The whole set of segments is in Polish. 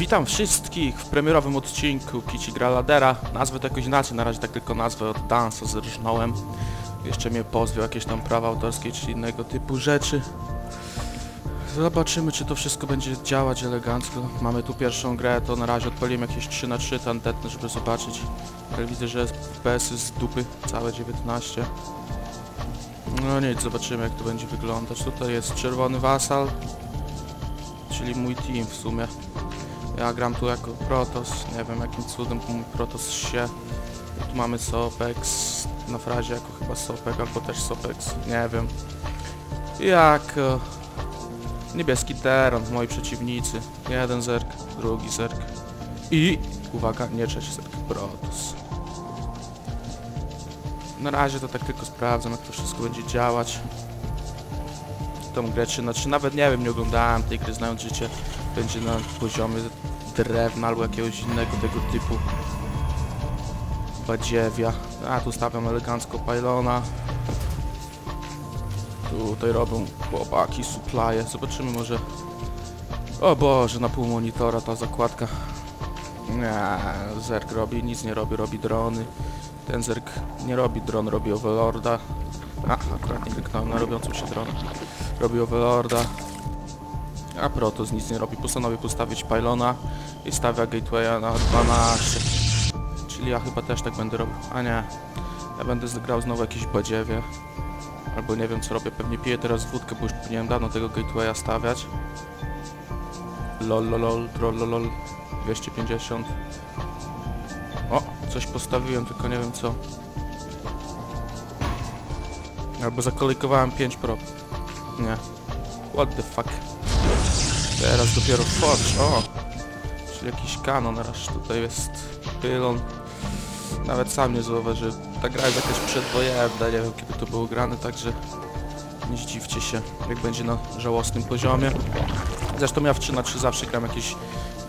Witam wszystkich w premierowym odcinku Kici gra Ladera. Nazwę to jakoś inaczej, na razie tak tylko nazwę od Dansa zrżnąłem. Jeszcze mnie pozwie jakieś tam prawa autorskie czy innego typu rzeczy. Zobaczymy czy to wszystko będzie działać elegancko. Mamy tu pierwszą grę, to na razie odpaliłem jakieś 3 na 3 tandetne, żeby zobaczyć. Ale widzę, że FPS z dupy, całe 19. No nic, zobaczymy jak to będzie wyglądać. Tutaj jest czerwony wasal, czyli mój team w sumie. Ja gram tu jako Protoss, nie wiem jakim cudem mój Protoss się. Tu mamy Sopex, na frazie jako chyba Sopek, albo też Sopex, nie wiem. Jak e, niebieski Teron, moi przeciwnicy. Jeden zerk, drugi zerk. I, uwaga, nie trzeci zerk, Protoss. Na razie to tak tylko sprawdzam, jak to wszystko będzie działać. Tą grę 3 na 3, nawet nie wiem, nie oglądałem tej gry, znając życie, będzie na poziomie drewna albo jakiegoś innego tego typu badziewia. A tu stawiam elegancko pylona. Tutaj robią chłopaki supply. Zobaczymy może... O Boże, na pół monitora ta zakładka. Nie, Zerk robi, nic nie robi, robi drony. Ten Zerk nie robi dron, robi Overlorda. A, akurat nie kliknąłem na robiącą się dron. Robi Overlorda. A Protoss nic nie robi, postanowił postawić pylona i stawia gatewaya na 12. Czyli ja chyba też tak będę robił. A nie, ja będę grał znowu jakieś badziewie. Albo nie wiem co robię, pewnie piję teraz wódkę, bo już powinienem dawno tego gatewaya stawiać. Lol, lol, lol, lol, lol. 250. O, coś postawiłem, tylko nie wiem co. Albo zakolejkowałem 5 prop. Nie. What the fuck. Teraz dopiero wchodź, o! Czyli jakiś kanon, raz tutaj jest pylon. Nawet sam nie zauważyłem. Ta gra jest jakaś przedwojenna, nie wiem kiedy to było grane, także nie zdziwcie się, jak będzie na żałosnym poziomie. Zresztą ja w 3 na 3 zawsze gram jakieś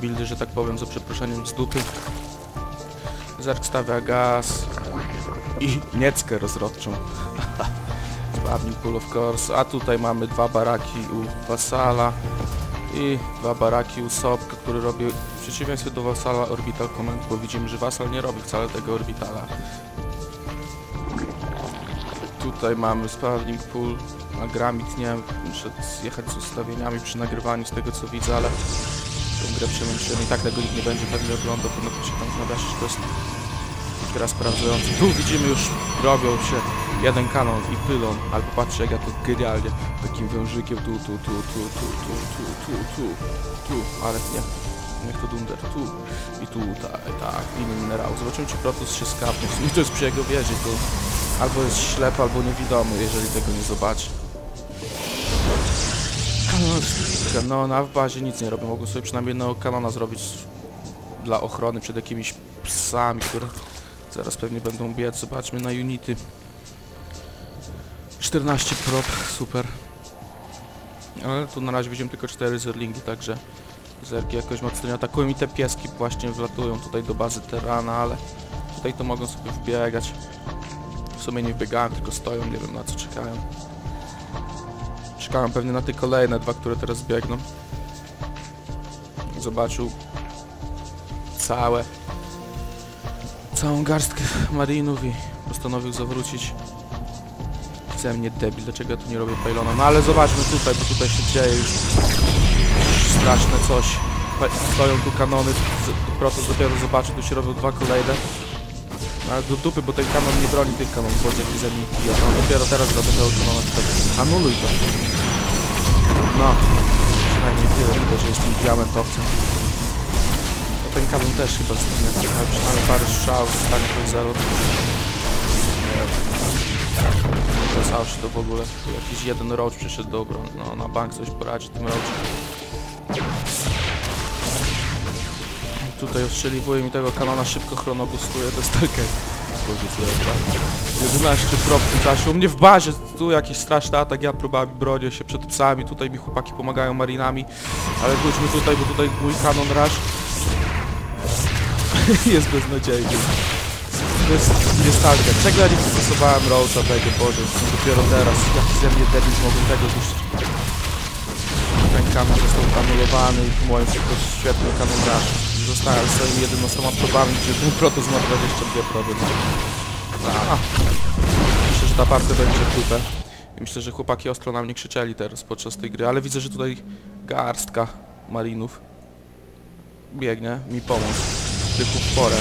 buildy, że tak powiem, za przeproszeniem z dupy. Zerk stawia gaz i nieckę rozrodczą. Spawning pool of course, a tutaj mamy dwa baraki u Wasala i dwa baraki który robi w przeciwieństwie do Wasala Orbital Command, bo widzimy, że Wasal nie robi wcale tego Orbitala. Tutaj mamy spawning pool, a Gramit nie wiem, muszę zjechać z ustawieniami przy nagrywaniu z tego co widzę, ale tą grę przemęczyłem i tak tego nikt nie będzie pewnie oglądał, to napiszę tam w nawiasie, że to jest gra sprawdzająca. Tu widzimy już robią się jeden kanon i pylon, ale popatrzcie jak ja to genialnie takim wężykiem tu, tu, tu, tu, tu, tu, tu, tu, tu, tu, ale nie, jak to dunder, tu i tutaj, tak, inny minerał. Zobaczymy czy Protoss się skapnie, sumie to jest przy jego wieży, to albo jest ślepy, albo niewidomy, jeżeli tego nie zobaczy. Kanona w bazie nic nie robią, mogą sobie przynajmniej jednego kanona zrobić dla ochrony przed jakimiś psami, które zaraz pewnie będą biec. Zobaczmy na unity. 14 prop, super. Ale tu na razie widzimy tylko 4 zerlingi, także zerki jakoś mocno nie atakują i te pieski właśnie wlatują tutaj do bazy Terrana, ale tutaj to mogą sobie wbiegać. W sumie nie wbiegają, tylko stoją, nie wiem na co czekają. Czekałem pewnie na te kolejne dwa, które teraz biegną. Zobaczył całe całą garstkę marinów i postanowił zawrócić. Chce mnie debil, dlaczego ja tu nie robię pylona? No ale zobaczmy tutaj, bo tutaj się dzieje już straszne coś. Stoją tu kanony, Protoss dopiero zobaczy, tu się robią dwa kolejne. No ale do dupy, bo ten kanon nie broni tych kanonów, bo jaki ze mnie pija. No dopiero teraz tego kanona tutaj. Anuluj to. No, przynajmniej tyle, tylko że jestem diamentowcem. Kanon też chyba zginie, ale przynajmniej parę strzał stanie to zero. To jest to w ogóle. Jakiś jeden roach przyszedł do obrony. No na bank coś poradzi tym roachem. Tutaj ostrzeliwuje mi tego kanona, szybko chronogustuje, to jest okej. Tak. 11 prop w czasie. U mnie w bazie, tu jakiś straszny atak, ja próbowałem bronię się przed psami, tutaj mi chłopaki pomagają marinami. Ale wróćmy tutaj, bo tutaj mój kanon rush jest beznadziejny. Jest nostalgia. Czego ja nie stosowałem Roacha tego, Boże, dopiero teraz. Jak ze mnie debil mogą tego ten kanon został anulowany i moim tylko świetny kanon rush. Zostałem swoimi 11 probami, gdzie ten Protoss ma 22 proby. Myślę, że ta partia będzie. I myślę, że chłopaki ostro na mnie krzyczeli teraz podczas tej gry, ale widzę, że tutaj garstka marinów biegnie mi pomóc. Typu porę.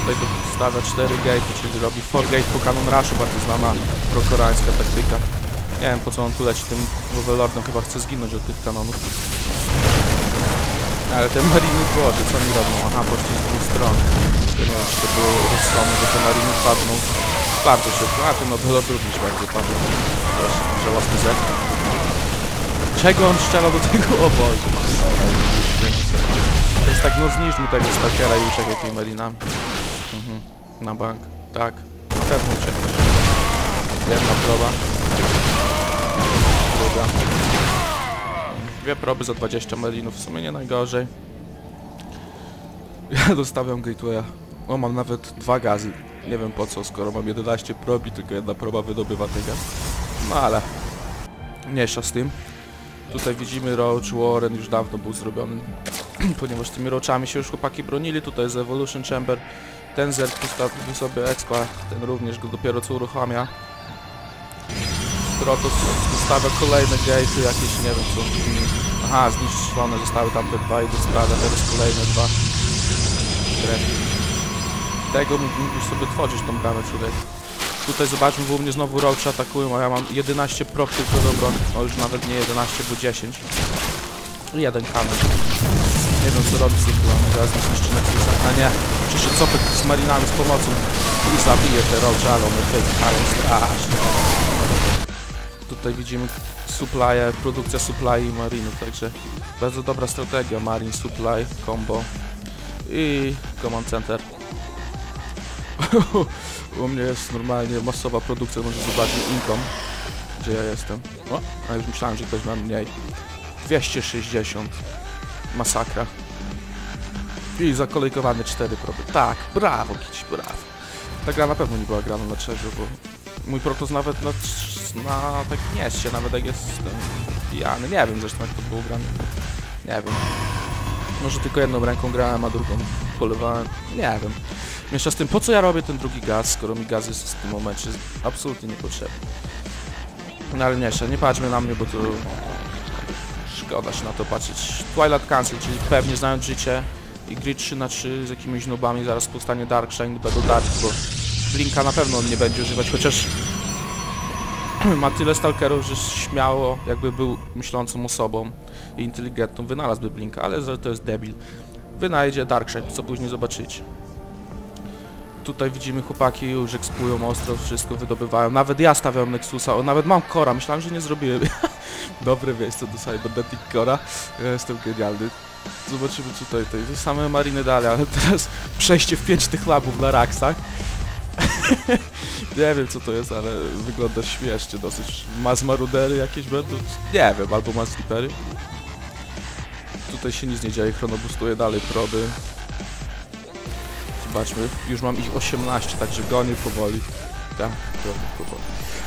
Tutaj stawia 4 gate, czyli robi 4 gate po canon rushu, bardzo znana prokoreańska taktyka. Nie wiem po co on tu leci tym Overlordem, chyba chce zginąć od tych kanonów. Ale te mariny boże, co oni robią? Aha, poszli z dwóch stron. Nie wiem, czy to było rozsądne, że te mariny padną bardzo szybko. A ten Overlord również będzie padł. Proszę, żałosny zek. Czego on strzelał do tego obozu? Tak, no zniszcz mi tego stalkera i uciekaj tymi marinami. Mhm. Na bank. Tak. Na pewno uciekać. Jedna proba. Druga. Dwie proby za 20 marinów. W sumie nie najgorzej. Ja dostawiam gatewaya. O, mam nawet dwa gazy. Nie wiem po co, skoro mam 11 prob i tylko jedna proba wydobywa ten gaz. No ale... Mniejsza z tym. Tutaj widzimy Roach Warren już dawno był zrobiony, ponieważ tymi roachami się już chłopaki bronili. Tutaj jest Evolution Chamber. Ten zerk postawił sobie expa, ten również go dopiero co uruchamia. Protoss zostawia kolejne gatey, jakieś nie wiem co. Aha, zniszczone zostały tamte dwa i dostawia teraz kolejne dwa. Grefy. Tego mógłbyś sobie tworzyć tą bramę człowiek. Tutaj zobaczmy, bo mnie znowu roach atakują, a ja mam 11 prop tylko do obrony. No już nawet nie 11, bo 10. I jeden kamer. Nie wiem co robi z tym planem, teraz zniszczy Nexusa. A nie, przyszedł Sopek z marinami z pomocą i zabije te roach, ale one wypchają strasznie. Tutaj widzimy supply, produkcja supply i marinów, także bardzo dobra strategia, marine supply, combo i command center. U mnie jest normalnie masowa produkcja, może zobaczyć income, gdzie ja jestem. O, a już myślałem, że ktoś ma mniej. 260. Masakra. I zakolejkowane 4 proby. Tak, brawo Kici, brawo. Ta gra na pewno nie była grana na treasure, bo mój Protoss nawet na, na tak nie się, nawet jak jest pijany. Nie wiem zresztą jak to było grane. Nie wiem. Może tylko jedną ręką grałem, a drugą polewałem. Nie wiem. Miesza z tym, po co ja robię ten drugi gaz, skoro mi gaz jest w tym momencie absolutnie niepotrzebny. No ale nie, nie patrzmy na mnie, bo to szkoda się na to patrzeć. Twilight Cancel, czyli pewnie znając życie i gry 3 na 3 z jakimiś nubami, zaraz powstanie Darkshine, będą dać, bo Blinka na pewno on nie będzie używać, chociaż ma tyle stalkerów, że śmiało, jakby był myślącą osobą i inteligentną, wynalazłby Blinka, ale to jest debil. Wynajdzie Darkshine, co później zobaczycie. Tutaj widzimy chłopaki już ekspują ostro, wszystko wydobywają. Nawet ja stawiam Nexusa, o, nawet mam Cora, myślałem, że nie zrobiłem. Dobre miejsce do Cybernetic Cora. Ja jestem genialny. Zobaczymy tutaj, te same mariny dalej, ale teraz przejście w 5 tych labów na Raksach. nie wiem co to jest, ale wygląda śmiesznie dosyć. Ma zmarudery jakieś będą? Nie wiem, albo ma slipery. Tutaj się nic nie dzieje, chronobustuje dalej proby. Zobaczmy, już mam ich 18, także gonię powoli. Tak, gonię powoli.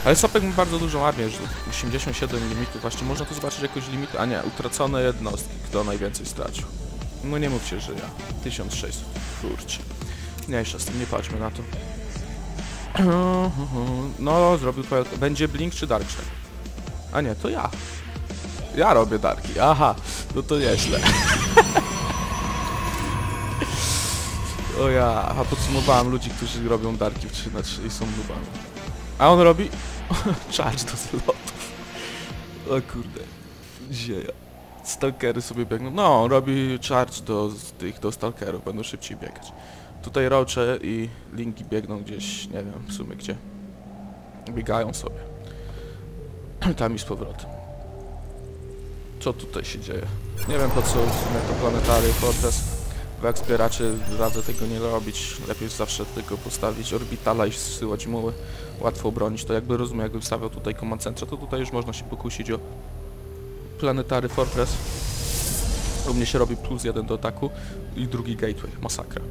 Ale Sopek ma bardzo dużą armię, że 87 limitów. Właśnie można tu zobaczyć jakieś limity. A nie, utracone jednostki. Kto najwięcej stracił? No nie mówcie, że ja. 1600. Kurczę. Mniejsza z tym, nie patrzmy na to. No, zrobił twoje... Będzie Blink czy Darkshine? A nie, to ja. Ja robię Darki. Aha, no to nieźle. O ja, a podsumowałem ludzi, którzy robią darki w 3 na 3 i są nubami. A on robi charge do zlotów. O kurde, zieja. Stalkery sobie biegną. No, on robi charge do tych, do stalkerów, będą szybciej biegać. Tutaj rocze i linki biegną gdzieś, nie wiem w sumie gdzie. Biegają sobie. Tam i z powrotem. Co tutaj się dzieje? Nie wiem po co w sumie to planetary Fortress bo jak radzę tego nie robić. Lepiej zawsze tylko postawić orbitala i zsyłać muły. Łatwo obronić. To jakby rozumiem, jakbym stawiał tutaj command centra, to tutaj już można się pokusić o planetary Fortress. U mnie się robi plus jeden do ataku i drugi gateway. Masakra.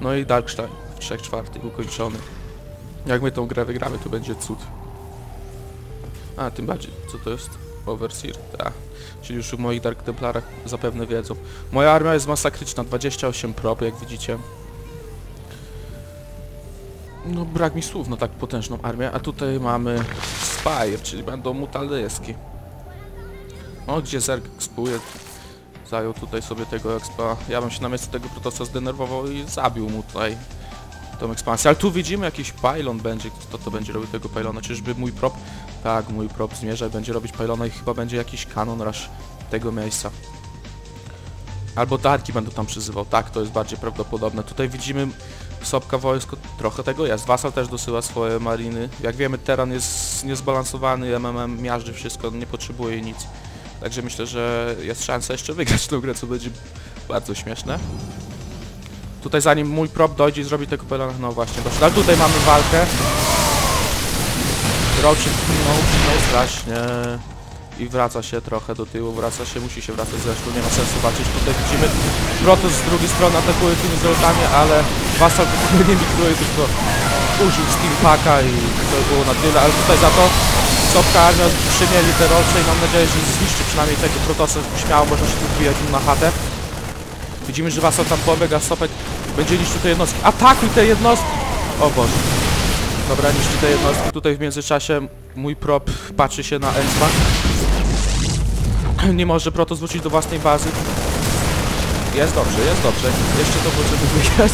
No i Darkstein w 3 czwartych ukończony. Jak my tą grę wygramy, to będzie cud. A, tym bardziej, co to jest? Overseer? Tak. Czyli już w moich Dark Templarach zapewne wiedzą. Moja armia jest masakryczna, 28 prop, jak widzicie. No brak mi słów na tak potężną armię, a tutaj mamy Spire, czyli będą mutalyski. O, gdzie Zerg ekspuje, zajął tutaj sobie tego expa. Ja bym się na miejscu tego Protosa zdenerwował i zabił mu tutaj tą ekspansję. Ale tu widzimy jakiś pylon będzie. Kto to będzie robił tego pylona? Czyżby mój prop? Tak, mój prop zmierza będzie robić pylona i chyba będzie jakiś kanon rush tego miejsca. Albo darki będę tam przyzywał. Tak, to jest bardziej prawdopodobne. Tutaj widzimy sopka wojsko, trochę tego jest. Wasal też dosyła swoje mariny. Jak wiemy, teran jest niezbalansowany, MMM miażdży wszystko, nie potrzebuje nic. Także myślę, że jest szansa jeszcze wygrać tę grę, co będzie bardzo śmieszne. Tutaj zanim mój prop dojdzie i zrobi tego pelona, no właśnie, doszedł. Ale tutaj mamy walkę. Rocznik pchnął, pchnął strasznie. I wraca się trochę do tyłu, wraca się, musi się wracać zresztą, nie ma sensu walczyć. Tutaj widzimy Protos z drugiej strony atakuje tymi zolotami, ale ogóle nie migruje, tylko użył Steampaka i to było na tyle, ale tutaj za to Sopka Armia przymieli te rolce i mam nadzieję, że zniszczy przynajmniej tego Protosa śmiało, można się tu wbijać na chatę. Widzimy, że Wasal tam pobiega, Sopek będzie niszczył te jednostki. Atakuj te jednostki! O Boże. Dobra, niszczy te jednostki. Tutaj w międzyczasie mój prop patrzy się na Elspa. Nie może Proto zwrócić do własnej bazy. Jest dobrze, jest dobrze. Jeszcze to możemy wygrać.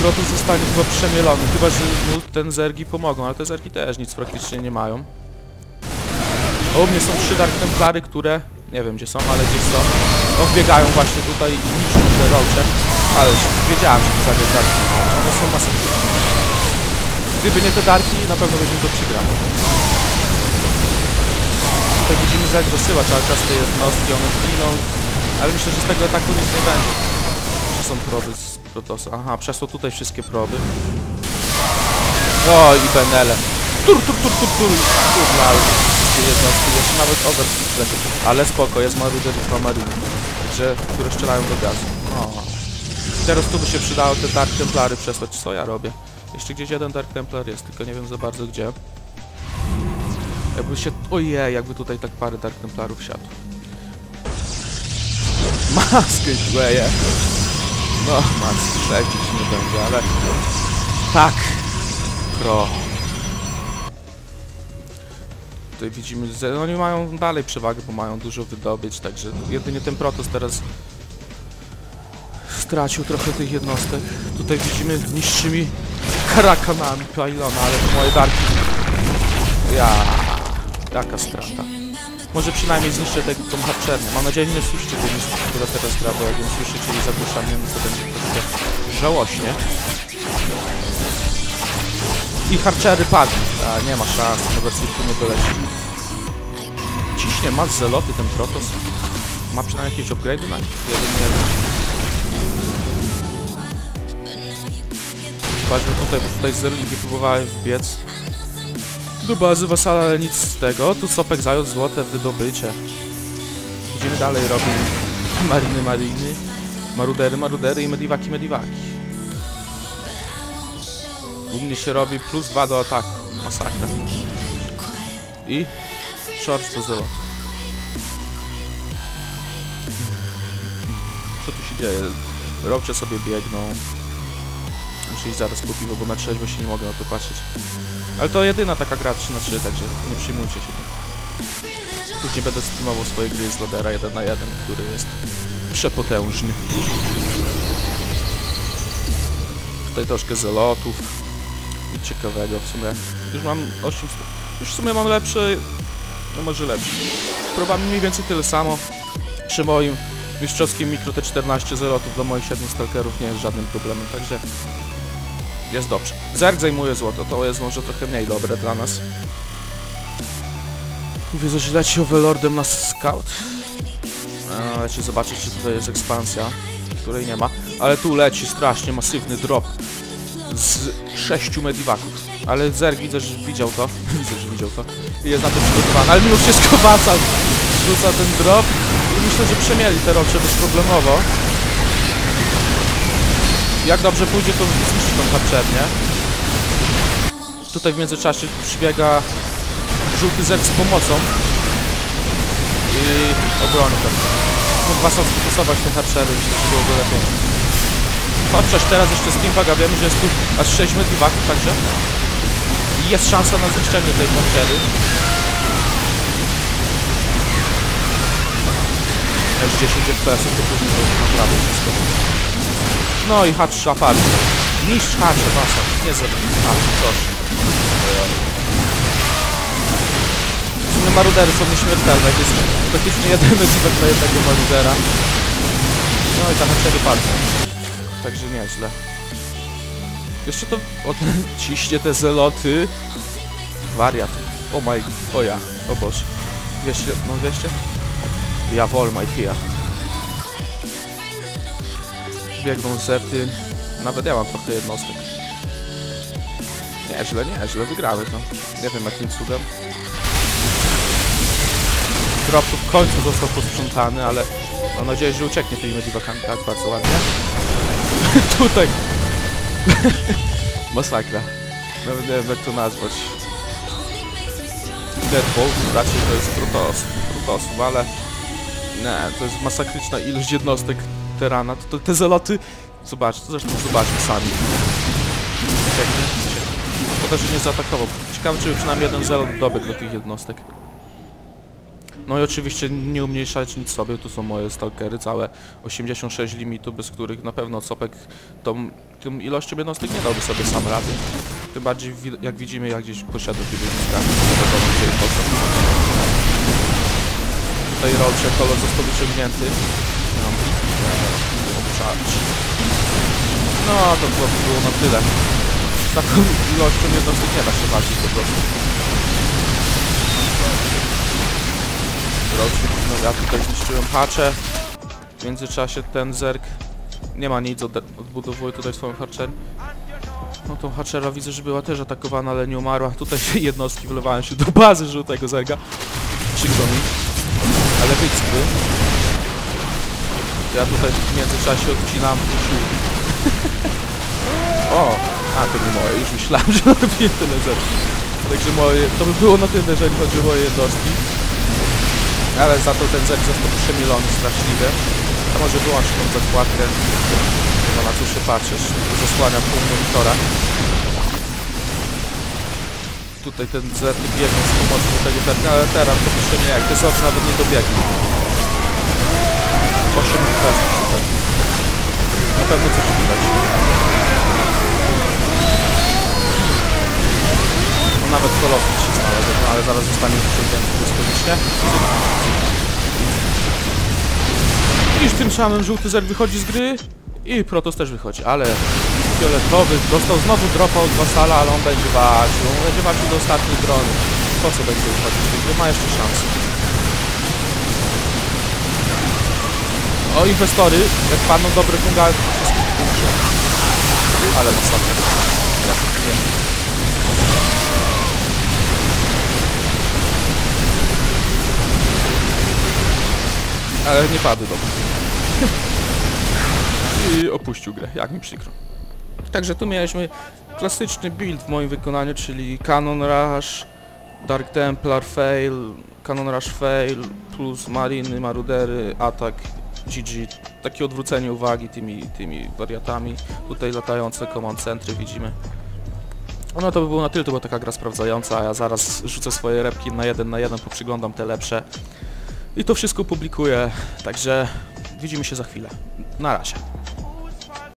Proto zostanie chyba przemielony, chyba że mu ten zergi pomogą, ale te zergi też nic praktycznie nie mają. A u mnie są trzy Dark Templary, które nie wiem gdzie są, ale gdzieś są. No wbiegają właśnie tutaj i niszczą te rocze. Ale już wiedziałem, że to zabieg Dark One są masakryczne. Gdyby nie te Darki, na pewno byśmy to przegrali. Tutaj widzimy, że jak dosyła cały czas te jednostki, one giną. Ale myślę, że z tego ataku nic nie będzie. Czy są proby z Protosa? Aha, przesło tutaj wszystkie proby. O, i Benele. Tur, tur, tur, tur, tur. Turlały wszystkie jednostki, jeszcze nawet over Ale spoko, jest Maruder i dwa Mariny. Także, które strzelają do gazu. O. Teraz tu by się przydało te Dark Templary przesłać. Co ja robię? Jeszcze gdzieś jeden Dark Templar jest, tylko nie wiem za bardzo gdzie. Jakby się... Ojej, jakby tutaj tak parę Dark Templarów siadł. Maskę źleje. No, maski śledzić nie będzie, ale... Tak! Pro. Tutaj widzimy, że oni mają dalej przewagę, bo mają dużo wydobyć, także jedynie ten Protoss teraz stracił trochę tych jednostek. Tutaj widzimy niższymi karakanami pylona, ale to moje darki. Ja, jaka strata. Może przynajmniej zniszczę tę tą harczernię. Mam nadzieję, że nie słyszycie tej muzyki, która teraz gra, bo jak ją słyszycie i zagłuszam ją, to będzie troszkę żałośnie. I harczery padli. A, nie ma szans, nawet tu nie doleci. Ciśnie, ma zeloty ten Protoss. Ma przynajmniej jakieś upgrade'y na nich? Jeden, jeden. Patrzmy tutaj, bo tutaj zerlingi próbowałem wbiec do bazy wasala, ale nic z tego. Tu Sopek zajął złote wydobycie. Idziemy dalej, robić mariny, mariny, marudery, marudery i mediwaki, mediwaki. U mnie się robi plus 2 do ataku. Masakra. I short do zero. Co tu się dzieje? Robcze sobie biegną. Muszę iść zaraz po piwo, bo na trzeźwo się nie mogę na to patrzeć. Ale to jedyna taka gra 3 na 3, także nie przyjmujcie się. Później będę streamował swoje gry z Lodera 1 na 1, który jest przepotężny. Tutaj troszkę zelotów. Nic ciekawego w sumie. Już mam 8... Już w sumie mam lepszy... No może lepszy. Probamy mniej więcej tyle samo. Przy moim mistrzowskim mikro te 14 zelotów dla moich 7 stalkerów nie jest żadnym problemem, także jest dobrze. Zerg zajmuje złoto, to jest może trochę mniej dobre dla nas. Widzę, że leci Overlordem na scout. Leci zobaczyć, czy tutaj jest ekspansja, której nie ma. Ale tu leci strasznie masywny drop z sześciu mediwaków. Ale Zerg widzę, że widział to. widzę, że widział to. I jest na to przygotowany. Ale mimo wszystko Wasal rzuca ten drop. I myślę, że przemieli te rocze bezproblemowo. Jak dobrze pójdzie, to zniszczy tą harczernię. Tutaj w międzyczasie przybiega żółty zerk z pomocą i obrony tam. Mógł was odfokusować te harcery, myślę, że byłoby lepiej. Chociaż teraz jeszcze z Teambaga wiemy, że jest tu aż 6 medivaków, także jest szansa na zniszczenie tej montery. Aż 10 FPS to już naprawdę wszystko. No i hacz szlapany. Niszcz hacze, masa. Nie zabij haczy, proszę. W marudery są nieśmiertelne, jest praktycznie jeden medivak na jednego marudera. No i ta haczery padną. Także nieźle. Jeszcze to... O, ten ciśnie te zeloty. Wariat. O my... O ja. O Boże. 200... No 200? Ja wol my here. Biegną zety. Nawet ja mam trochę jednostek. Nieźle, nieźle. Wygrały to. Nie wiem jakim cudem. Drop w końcu został posprzątany, ale mam nadzieję, że ucieknie tymi medivakami. Tak, bardzo ładnie. Tutaj. Masakra. Nawet nie wiem jak to nazwać. Deadbolt, raczej to jest Protoss, Protosów, ale nie, to jest masakryczna ilość jednostek terana. To, to, te zeloty, zobacz, zresztą zobaczmy sami. Szkoda, że nie zaatakował. Ciekawe, czy przynajmniej jeden zelot dobiegł do tych jednostek. No i oczywiście nie umniejszać nic sobie, tu są moje stalkery, całe 86 limitu, bez których na pewno Copek tą, tą ilością jednostek nie dałby sobie sam rady. Tym bardziej jak widzimy, jak gdzieś gdzie jest postęp. Tutaj Roche kolor został wyciągnięty. Obszarć. No to było, było na tyle. Taką ilością jednostek nie da się walczyć po prostu. Rocznik, no ja tutaj zniszczyłem hacze. W międzyczasie ten zerk nie ma nic, od, odbudowuje tutaj swoją harcer. No tą haczera widzę, że była też atakowana, ale nie umarła. Tutaj jednostki wylewają się do bazy żółtego zerga. Przykro mi. Ale wycpy. Ja tutaj w międzyczasie odcinam usił. o! A, to nie moje, już myślałem, że robię tyle zerk. Także moje, to by było na tyle, jeżeli chodzi o moje jednostki. Ale za to ten zerk został przemilony straszliwie. A może wyłącz tą zakładkę. No na co się patrzysz. Zasłania pół monitora. Tutaj ten zerk biegnie z pomocą tego zerka, ale teraz to jeszcze nie jak. Te zerk nawet nie dobiegnie. 8 FPS super. Na pewno coś widać. No nawet kolosy się znalazł, no ale zaraz zostanie wyciągnięty błyskawicznie. I tym samym żółty zer wychodzi z gry i Protoss też wychodzi, ale fioletowy dostał znowu dropa od Wasala, ale on będzie walczył, on będzie walczył do ostatniej broni. Po co będzie gry? Ma jeszcze szansę. O, inwestory, jak padną dobre fungal. Ale masakra. Ja wiem. Ale nie padły dobrze. I opuścił grę, jak mi przykro. Także tu mieliśmy klasyczny build w moim wykonaniu, czyli Canon Rush, Dark Templar Fail, Canon Rush Fail, plus Mariny, Marudery, Atak, GG. Takie odwrócenie uwagi tymi, tymi wariatami. Tutaj latające command centry widzimy. No to by było na tyle, to była taka gra sprawdzająca, a ja zaraz rzucę swoje repki na jeden na jeden, poprzyglądam te lepsze. I to wszystko publikuję, także widzimy się za chwilę. Na razie.